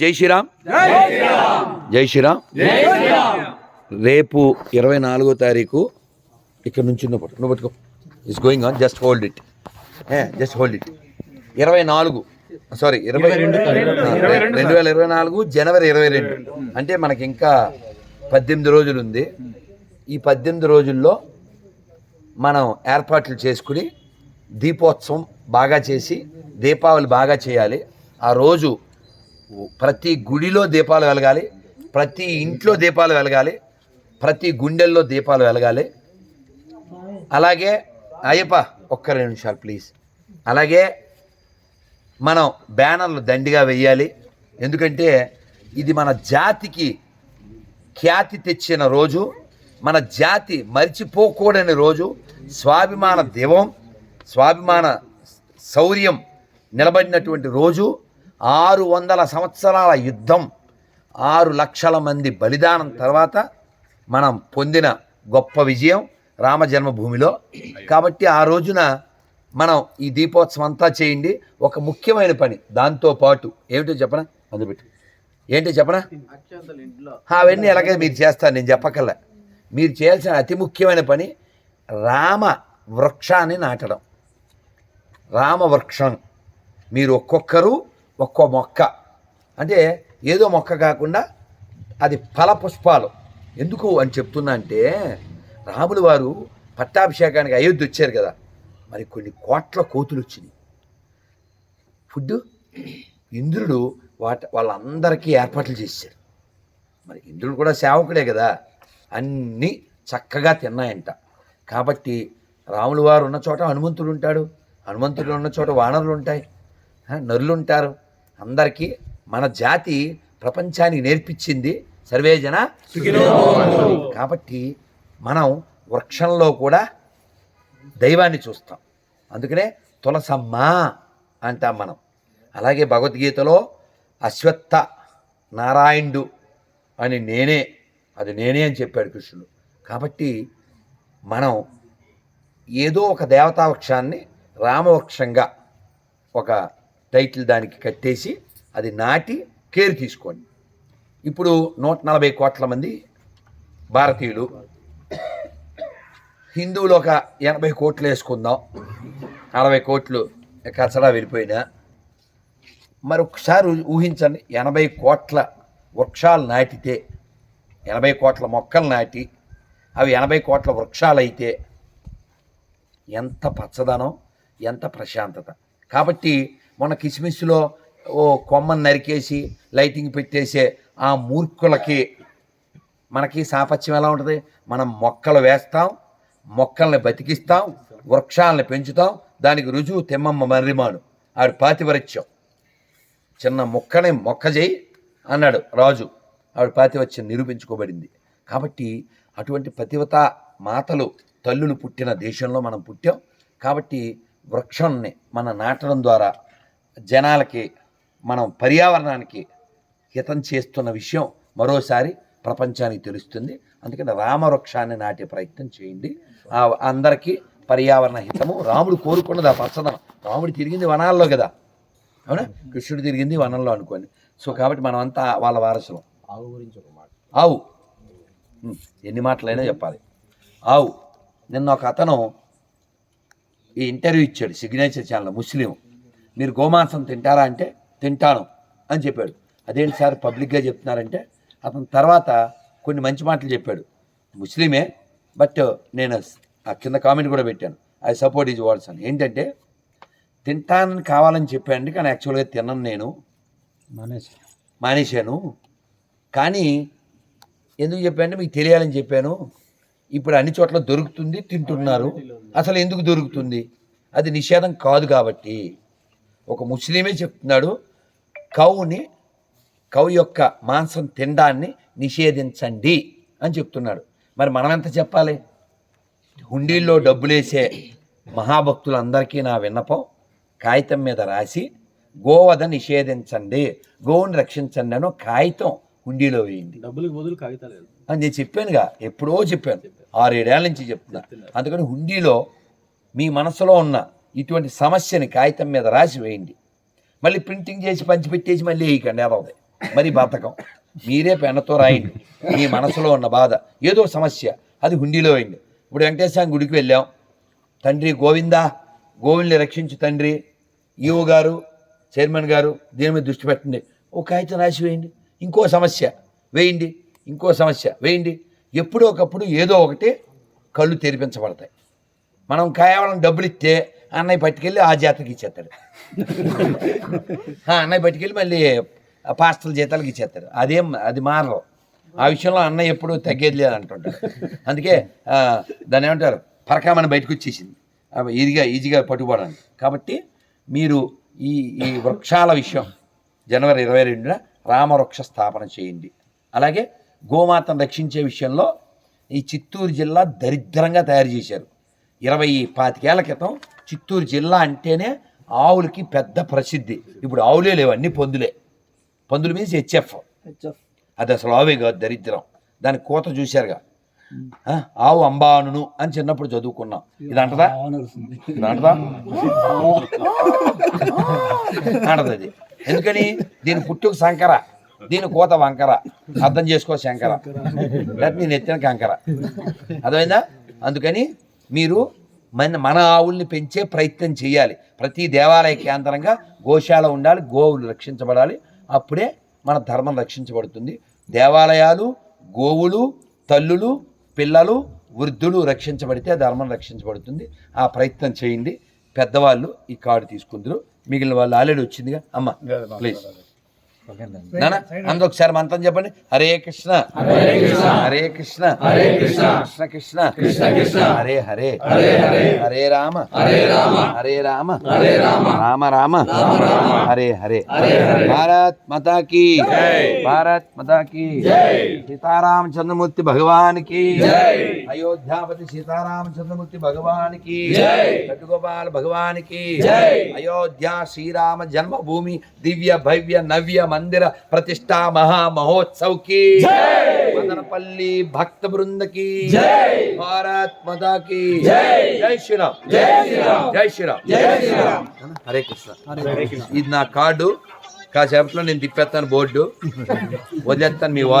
జై శ్రీరామ్. జై శ్రీరామ్. రేపు ఇరవై నాలుగో తారీఖు ఇక్కడ నుంచి నువ్వు పట్టుకో నువ్వు పట్టుకో. It's going on just hold it just hold it ఇరవై నాలుగు. సారీ ఇరవై రెండు వేల ఇరవై నాలుగు జనవరి ఇరవై రెండు. అంటే మనకి ఇంకా పద్దెనిమిది రోజులు ఉంది ఈ పద్దెనిమిది రోజుల్లో మనం ఏర్పాట్లు చేసుకుని దీపోత్సవం బాగా చేసి దీపావళి బాగా చేయాలి. ఆ రోజు ప్రతి గుడిలో దీపాలు వెలగాలి ప్రతి ఇంట్లో దీపాలు వెలగాలి ప్రతి గుండెల్లో దీపాలు వెలగాలి. అలాగే అయ్యప్ప ఒక్క రెండు నిమిషాలు ప్లీజ్. అలాగే మనం బ్యానర్లు దండిగా వెయ్యాలి. ఎందుకంటే ఇది మన జాతికి ఖ్యాతి తెచ్చిన రోజు మన జాతి మరిచిపోకూడని రోజు స్వాభిమాన దివం స్వాభిమాన శౌర్యం నిలబడినటువంటి రోజు. ఆరు వందల సంవత్సరాల యుద్ధం ఆరు లక్షల మంది బలిదానం తర్వాత మనం పొందిన గొప్ప విజయం రామ జన్మభూమిలో. కాబట్టి ఆ రోజున మనం ఈ దీపోత్సవం అంతా చేయండి. ఒక ముఖ్యమైన పని దాంతోపాటు ఏమిటో చెప్పనా? మొదలుపెట్టి. ఏంటో చెప్పనా? అవన్నీ ఎలాగే మీరు చేస్తారు నేను చెప్పకల్లా మీరు చేయాల్సిన అతి ముఖ్యమైన పని రామ వృక్షాన్ని నాటడం. రామ వృక్షం. మీరు ఒక్కొక్కరు ఒక్కో మొక్క. అంటే ఏదో మొక్క కాకుండా అది ఫల పుష్పాలు. ఎందుకు అని చెప్తున్నా అంటే రాములు వారు పట్టాభిషేకానికి అయోధ్య వచ్చారు కదా. మరి కొన్ని కోట్ల కోతులు వచ్చినాయి. ఫుడ్ ఇంద్రుడు వాట వాళ్ళందరికీ ఏర్పాట్లు చేశాడు మరి ఇంద్రుడు కూడా సేవకుడే కదా. అన్నీ చక్కగా తిన్నాయంట. కాబట్టి రాములు వారు ఉన్న చోట హనుమంతుడు ఉంటాడు. హనుమంతుడు ఉన్న చోట వానరులు ఉంటాయి. నరులు ఉంటారు. అందరికీ మన జాతి ప్రపంచానికి నేర్పించింది సర్వేజన కాబట్టి మనం వృక్షంలో కూడా దైవాన్ని చూస్తాం. అందుకనే తులసమ్మ అంటాం మనం. అలాగే భగవద్గీతలో అశ్వత్థ నారాయణుడు అని నేనే అది నేనే అని చెప్పాడు కృష్ణుడు. కాబట్టి మనం ఏదో ఒక దేవతా వృక్షాన్ని రామవృక్షంగా ఒక టైటిల్ దానికి కట్టేసి అది నాటి కేర్ తీసుకోండి. ఇప్పుడు నూట నలభై కోట్ల మంది భారతీయులు. హిందువులు ఒక ఎనభై కోట్లు వేసుకుందాం. అరవై కోట్లు కచడా వెళ్ళిపోయినా. మరి ఒకసారి ఊహించండి ఎనభై కోట్ల వృక్షాలు నాటితే ఎనభై కోట్ల మొక్కలు నాటి అవి ఎనభై కోట్ల వృక్షాలు అయితే ఎంత పచ్చదనం ఎంత ప్రశాంతత. కాబట్టి మన కిస్మిస్లో ఓ కొమ్మను నరికేసి లైటింగ్ పెట్టేసే ఆ మూర్ఖులకి మనకి సాపత్యం ఎలా ఉంటుంది? మనం మొక్కలు వేస్తాం మొక్కల్ని బతికిస్తాం వృక్షాలను పెంచుతాం దానికి రుజువు తెమ్మమ్మ మర్రిమాను. ఆవిడ పాతివరత్యం చిన్న మొక్కని మొక్క చేయి అన్నాడు రాజు. ఆవిడ పాతివత్యం నిరూపించుకోబడింది. కాబట్టి అటువంటి పతివత మాతలు తల్లులు పుట్టిన దేశంలో మనం పుట్టాం. కాబట్టి వృక్షాన్ని మన నాటడం ద్వారా జనాలకి మనం పర్యావరణానికి హితం చేస్తున్న విషయం మరోసారి ప్రపంచానికి తెలుస్తుంది. అందుకని రామవృక్షాన్ని నాటే ప్రయత్నం చేయండి. ఆ అందరికీ పర్యావరణ హితము. రాముడు కోరుకున్నది ఆ పచ్చదనం. రాముడు తిరిగింది వనాల్లో కదా. అవునా? కృష్ణుడు తిరిగింది వనంలో అనుకోండి. సో కాబట్టి మనం అంతా వాళ్ళ వారసులం. ఆవు గురించి ఒక మాట. ఆవు. ఎన్ని మాటలైనా చెప్పాలి. ఆవు. నిన్న ఒక అతను ఈ ఇంటర్వ్యూ ఇచ్చాడు సిగ్నేచర్ ఛానల్ ముస్లిం. మీరు గోమాంసం తింటారా అంటే తింటాను అని చెప్పాడు. అదేంటి సార్ పబ్లిక్గా చెప్తున్నారంటే అతను తర్వాత కొన్ని మంచి మాటలు చెప్పాడు. ముస్లిమే బట్ నేను ఆ కింద కామెంట్ కూడా పెట్టాను. ఐ సపోర్ట్ ఈజ్ వర్డ్స్ అని. ఏంటంటే తింటానని కావాలని చెప్పాను కానీ యాక్చువల్గా తినను నేను. మానేసి మానేశాను. కానీ ఎందుకు చెప్పానంటే మీకు తెలియాలని చెప్పాను. ఇప్పుడు అన్ని చోట్ల దొరుకుతుంది తింటున్నారు. అసలు ఎందుకు దొరుకుతుంది? అది నిషేధం కాదు కాబట్టి. ఒక ముస్లిమే చెప్తున్నాడు కౌని కౌ యొక్క మాంసం తినడాన్ని నిషేధించండి అని చెప్తున్నాడు. మరి మనం ఎంత చెప్పాలి? హుండీల్లో డబ్బులేసే మహాభక్తులందరికీ నా విన్నపం కాగితం మీద రాసి గోవధ నిషేధించండి గోవుని రక్షించండి అని కాగితం హుండీలో వేయండి డబ్బులకు బదులు కాగితాలు లేదు. అని నేను చెప్పానుగా ఎప్పుడో చెప్పాను. ఆరేడేళ్ళ నుంచి చెప్తున్నా. అందుకని హుండీలో మీ మనసులో ఉన్న ఇటువంటి సమస్యని కాగితం మీద రాసి వేయండి. మళ్ళీ ప్రింటింగ్ చేసి పంచిపెట్టేసి మళ్ళీ వేయకండి ఏదవుతాయి మరి బతకం. మీరే పెన్నతో రాయండి. మీ మనసులో ఉన్న బాధ. ఏదో సమస్య. అది హుండీలో వేయండి. ఇప్పుడు వెంకటేశ్వర గుడికి వెళ్ళాం. తండ్రి గోవిందా గోవిందని రక్షించు తండ్రి ఈఓ గారు చైర్మన్ గారు దీని మీద దృష్టి పెట్టండి. ఓ కాగితం రాసి వేయండి. ఇంకో సమస్య. వేయండి. ఇంకో సమస్య. వేయండి. ఎప్పుడో ఒకప్పుడు ఏదో ఒకటి కళ్ళు తెరిపించబడతాయి. మనం కేవలం డబ్బులు ఇస్తే అన్నయ్య పట్టుకెళ్ళి ఆ జాతకి ఇచ్చేస్తాడు. ఆ, అన్నయ్య పట్టుకెళ్ళి మళ్ళీ పాస్టల్ జీతాలకు ఇచ్చేస్తారు అదేం అది మారదు. ఆ విషయంలో అన్నయ్య ఎప్పుడు తగ్గేది లేదు అంటుంటారు అందుకే దాన్ని ఏమంటారు? పరకామని బయటకు వచ్చేసింది. ఈజీగా ఈజీగా పట్టుకోవడానికి కాబట్టి మీరు ఈ ఈ వృక్షాల విషయం జనవరి ఇరవై రెండున రామవృక్ష స్థాపన చేయండి. అలాగే గోమాతను రక్షించే విషయంలో ఈ చిత్తూరు జిల్లా దరిద్రంగా తయారు చేశారు. ఇరవై పాతికేళ్ళ క్రితం చిత్తూరు జిల్లా అంటేనే ఆవులకి పెద్ద ప్రసిద్ధి. ఇప్పుడు ఆవులే లేవు అన్ని పందులే. పందుల మీద హెచ్ఎఫ్. అది అసలు ఆవే కాదు దరిద్రం. దాని కోత చూశారుగా. ఆవు అంబానును అని చిన్నప్పుడు చదువుకున్నాం. ఇది అంటదా ఇది అంటదా అంటది అది. ఎందుకని? దీని పుట్టుకు శంకర. దీని కోత వంకర. అర్థం చేసుకో శంకర. లేకపోతే నేను ఎత్తిన కంకర. అర్థమైందా? అందుకని మీరు మన మన ఆవుల్ని పెంచే ప్రయత్నం చేయాలి. ప్రతి దేవాలయ కేంద్రంగా గోశాల ఉండాలి గోవులు రక్షించబడాలి. అప్పుడే మన ధర్మం రక్షించబడుతుంది. దేవాలయాలు గోవులు తల్లులు పిల్లలు వృద్ధులు రక్షించబడితే ధర్మం రక్షించబడుతుంది. ఆ ప్రయత్నం చేయండి. పెద్దవాళ్ళు ఈ కార్డు తీసుకుందరు. మిగిలిన వాళ్ళు ఆల్రెడీ వచ్చిందిగా. అమ్మ ప్లీజ్ నాన్న అందరూ ఒకసారి మంత్రం చెప్పండి హరే కృష్ణ హరే కృష్ణ హరే కృష్ణ హరే కృష్ణ కృష్ణ కృష్ణ కృష్ణ కృష్ణ హరే హరే హరే హరే హరే రామ హరే రామ హరే రామ హరే రామ రామ రామ హరే హరే హరే హరే భారత్ మాతా की భారత్ మాతా की సీతారామ చంద్రమూర్తి భగవాన్ की అయోధ్యాపతి సీతారామ చంద్రమూర్తి భగవాన్ की గోపాల్ భగవాన్ की అయోధ్య శ్రీరామ జన్మభూమి దివ్య భవ్య నవ్య మందిర ప్రతిష్టా మహా మహోత్సవ్కి మదనపల్లి భక్త బృంద కి భారత్ మాతా కి జై శ్రీరామ్. జై శ్రీరామ్. జై శ్రీరామ్. జై శ్రీరామ్. హరే కృష్ణ. ఇది నా కార్డు. కాసేపట్లో నేను తిప్పేస్తాను బోర్డు. వదిలేస్తాను మీ